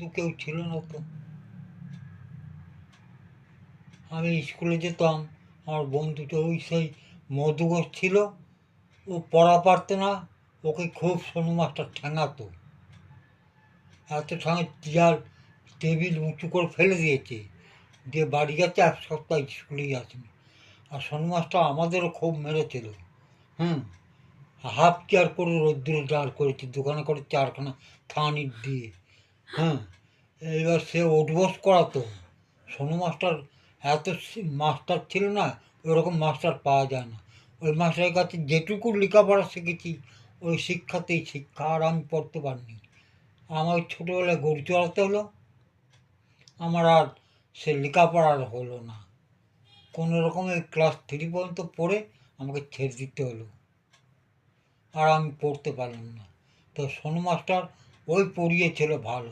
বন্ধু কেউ ছিল না তো। আমি স্কুলে যেতাম, আমার বন্ধুটা ওই সেই মধুঘোষ ছিল, ও পড়া পারতো না, ওকে খুব সোনু মাস্টার ঠ্যাঙাতো এত ঠ্যাঙে চেয়ার, টেবিল উঁচু করে ফেলে দিয়েছে, দিয়ে বাড়ি গেছে এক সপ্তাহ স্কুলেই আসেনি। আর সোনু মাস্টার আমাদেরও খুব মেরেছিল, হুম? হাফ চেয়ার করে রোদ্দুরে দাঁড় করেছি, দোকানে করে চারখানা থানি দিয়ে। হ্যাঁ এইবার সে উঠবোস করাতো সোনু মাস্টার, এত মাস্টার ছিল না ওরকম মাস্টার পাওয়া যায় না। ওই মাস্টারের কাছে যেটুকু লেখাপড়া শিখেছি, ওই শিক্ষাতেই শিক্ষা, আর আমি পড়তে পারিনি। আমার ছোটোবেলায় গরু চড়াতে হলো। আমার আর সে লেখাপড়ার হলো না। কোনো রকমে ক্লাস থ্রি পর্যন্ত পড়ে আমাকে ছেড়ে দিতে হলো। আর আমি পড়তে পারলাম না। তো সোনু মাস্টার ওই পড়িয়েছিল ভালো